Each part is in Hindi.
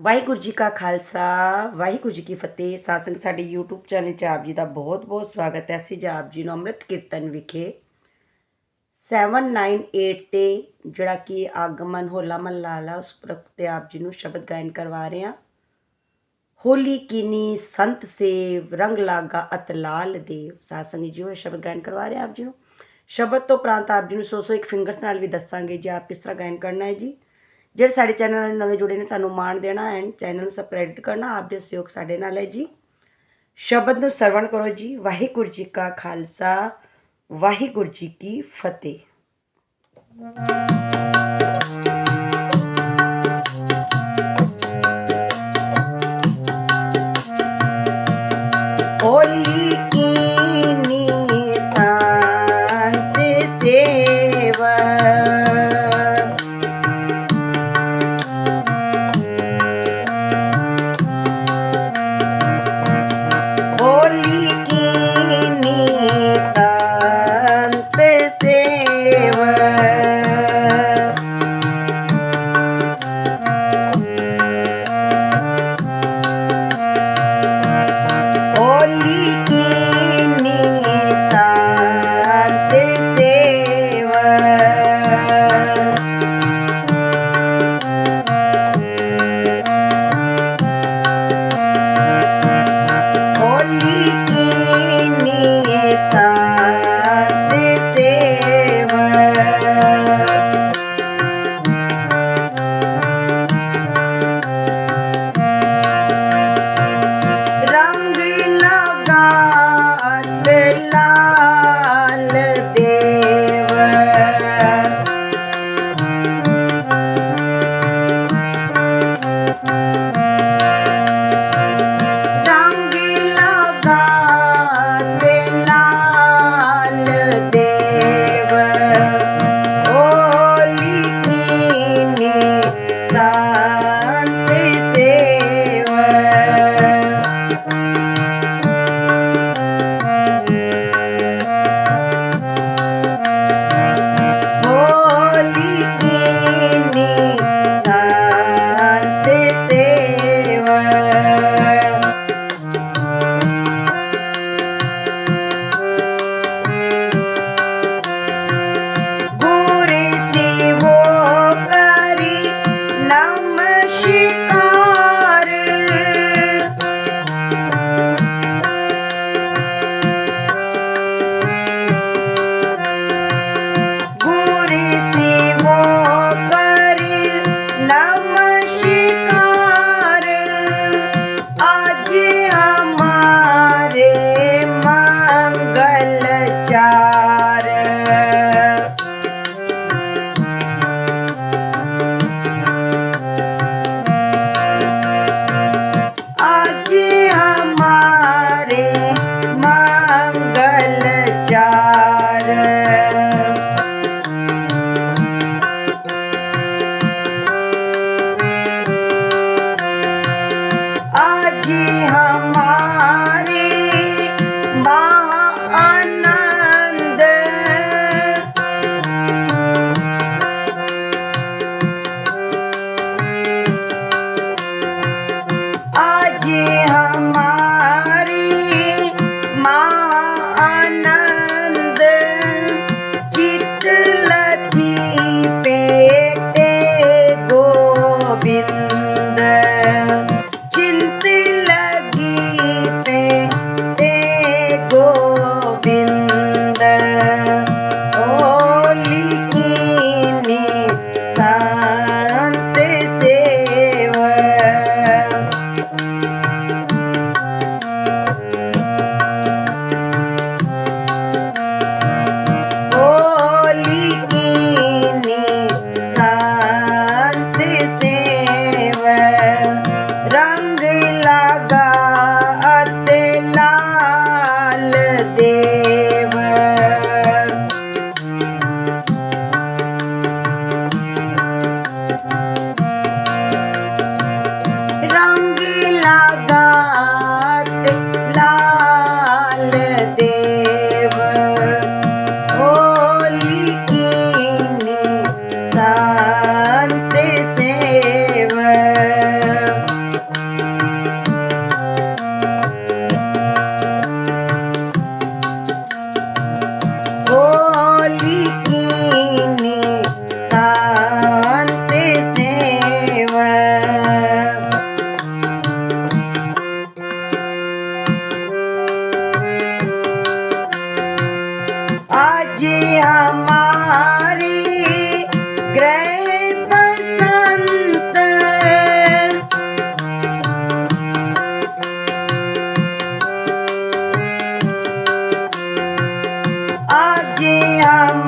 ਵਾਹਿਗੁਰੂ ਜੀ ਕਾ ਖਾਲਸਾ, ਵਾਹਿਗੁਰੂ ਜੀ ਕੀ ਫਤਿਹ। ਸਾਧ ਸੰਗਤ ਸਾਡੇ YouTube ਚੈਨਲ 'ਚ ਆਪ ਜੀ ਦਾ ਬਹੁਤ-ਬਹੁਤ ਸਵਾਗਤ ਹੈ। ਅਸੀਂ ਜੀ ਆਪ ਜੀ ਨੂੰ ਅੰਮ੍ਰਿਤ ਕੀਰਤਨ ਵਿਖੇ 798 ਤੇ ਜਿਹੜਾ ਕਿ ਆਗਮਨ ਹੋਲਾ ਮਹੱਲਾ ਵਾਲਾ ਉਸ ਪੁਰਬ ਤੇ ਆਪ ਜੀ ਨੂੰ ਸ਼ਬਦ ਗਾਇਨ ਕਰਵਾ ਰਹੇ ਹਾਂ। ਹੋਲੀ ਕੀਨੀ ਸੰਤ ਸੇਵ, ਰੰਗ ਲਾਗਾ ਅਤ ਲਾਲ ਦੇਵ। ਸਾਧ ਜੀ ਉਹ ਸ਼ਬਦ ਗਾਇਨ ਕਰਵਾ ਰਹੇ ਆਪ ਜੀ ਨੂੰ। ਸ਼ਬਦ ਤੋਂ ਉਪਰੰਤ ਆਪ ਜੀ ਨੂੰ ਸੌ ਸੌ ਇੱਕ ਫਿੰਗਰਸ ਨਾਲ ਵੀ ਦੱਸਾਂਗੇ। ਜੀ ਆਪ ਕਿਸ ਤਰ੍ਹਾਂ ਗਾਇਨ ਕਰਨਾ ਹੈ ਜੀ। ਜਿਹੜੇ ਸਾਡੇ ਚੈਨਲ ਨਾਲ ਨਵੇਂ ਜੁੜੇ ਨੇ, ਸਾਨੂੰ ਮਾਣ ਦੇਣਾ ਐਂਡ ਚੈਨਲ ਨੂੰ ਸਬਸਕ੍ਰਾਈਬ ਕਰਨਾ, ਆਪ ਦੇ ਸਹਿਯੋਗ ਸਾਡੇ ਨਾਲ ਹੈ ਜੀ। ਸ਼ਬਦ ਨੂੰ ਸਰਵਣ ਕਰੋ ਜੀ। ਵਾਹਿਗੁਰੂ ਜੀ ਕਾ ਖਾਲਸਾ, ਵਾਹਿਗੁਰੂ ਜੀ ਕੀ ਫਤਿਹ। I'm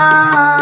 না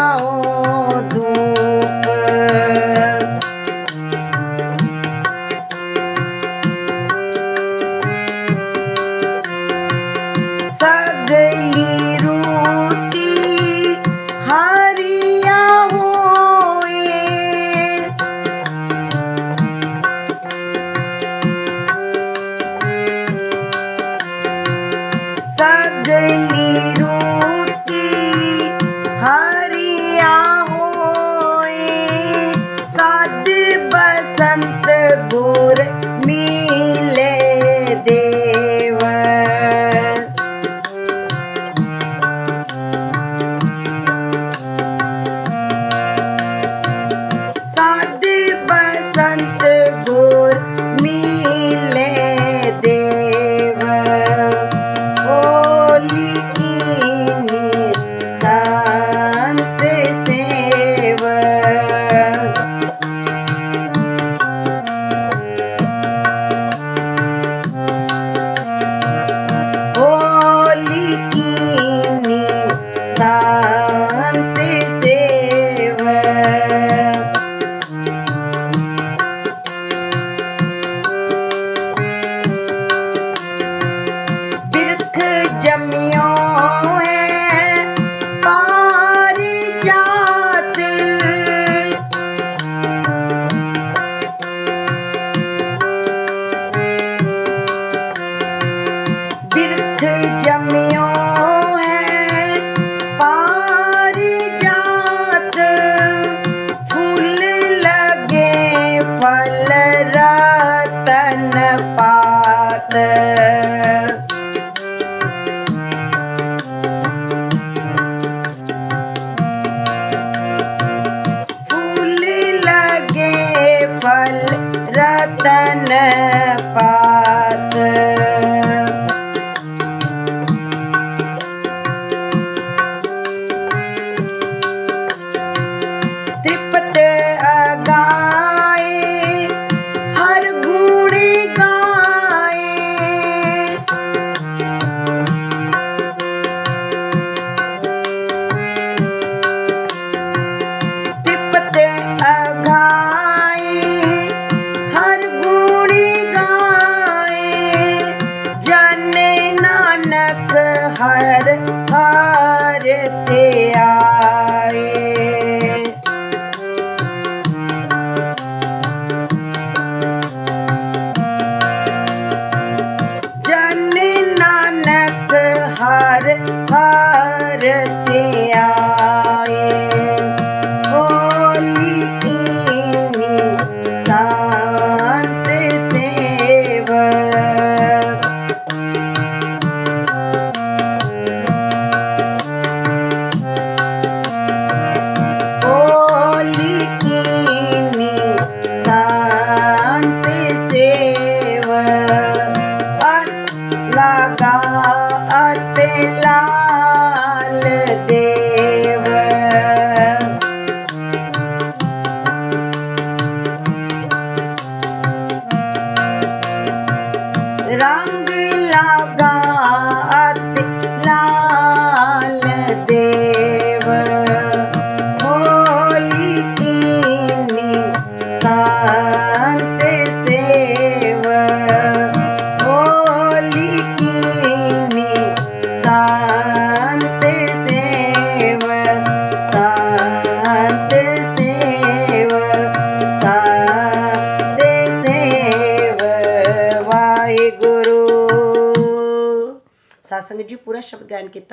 பார்த்த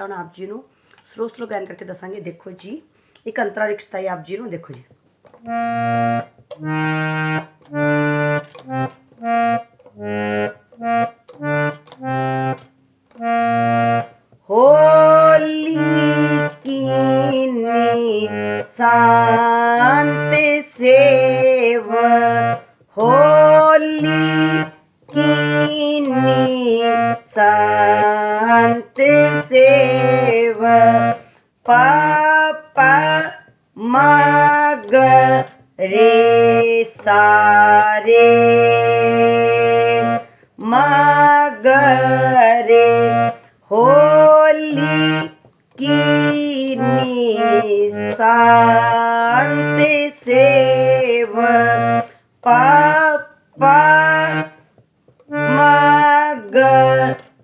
ਹੁਣ ਆਪ ਜੀ ਨੂੰ ਸਲੋ ਸਲੋ ਗਾਇਨ ਕਰਕੇ ਦੱਸਾਂਗੇ ਦੇਖੋ ਜੀ ਇੱਕ ਅੰਤਰਾ ਰਿਕਸ਼ਤਾ ਹੈ ਆਪ ਜੀ ਨੂੰ ਦੇਖੋ ਜੀ शांति सेव पापा ग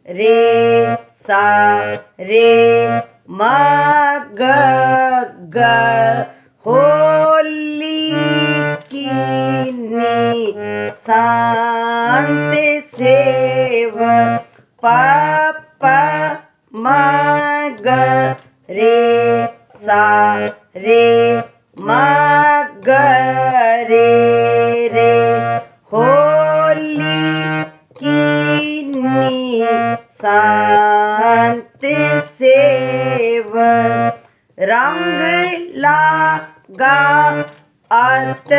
रे सा रे म ग। होली की शांति सेव पापा मग रे सा रे म ग रे। रे होली की शांति से व रंग लागा, अत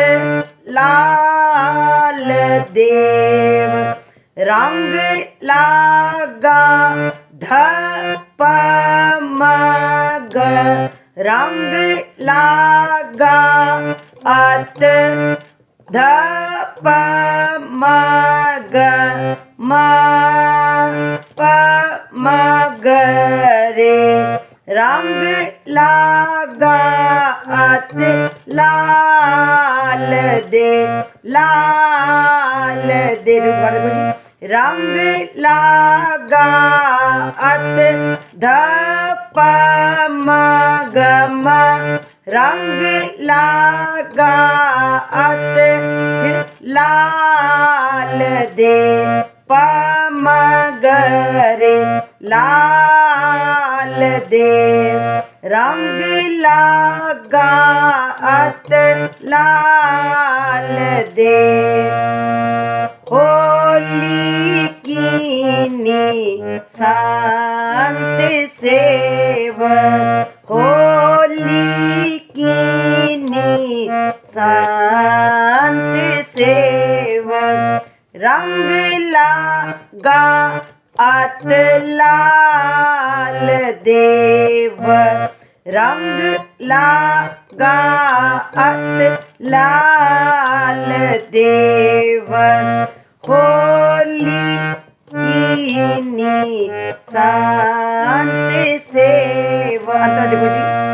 लाल देव। रंग लागा ध प म ग रंग लागा अत धप मग रे। रंग लागा अत लाल दे लाल दे। पढ़ रंग लागा, अत धप मगम रंग लागा, अत लाल दे पमगरे लाल दे। रंग लागा, अत लाल दे। होली मोहिनी शांति सेवा होली कीनी शांति सेवा रंग लागा अतलाल देव रंग लागा अतलाल देव होली कीनी शांति सेवा माता देखो जी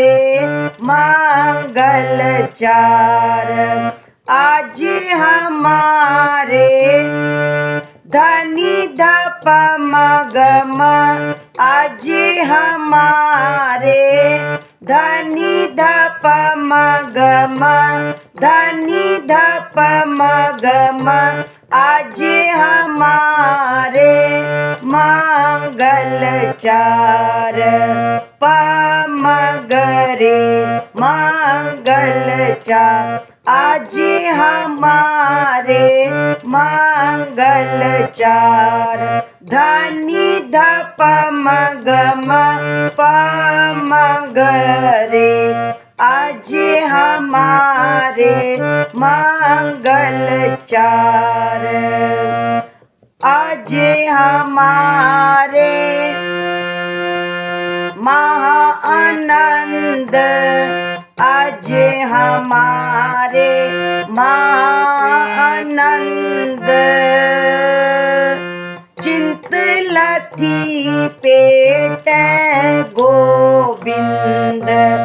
हमारे मंगल चार। आज हमारे धनी धप मगम, आज हमारे धनी धप मगम, धनी धप मगम, आज हमारे मंगल चार। पमगरे मंगल चार आज हमारे मंगल चार। धनी धप मगम पमगरे आज हमारे मंगल चार। आज हमारे महाआनंद आज हमारे महानंद। चिंतलथी पेट गोविंद।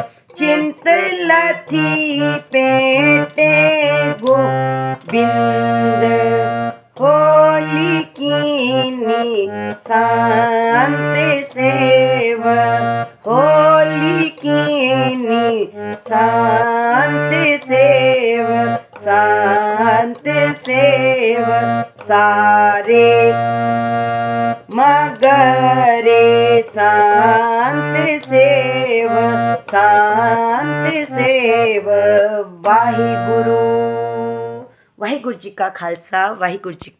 ਵਾਹਿਗੁਰੂ ਜੀ ਕਾ ਖਾਲਸਾ ਵਾਹਿਗੁਰੂ ਜੀ ਕੀ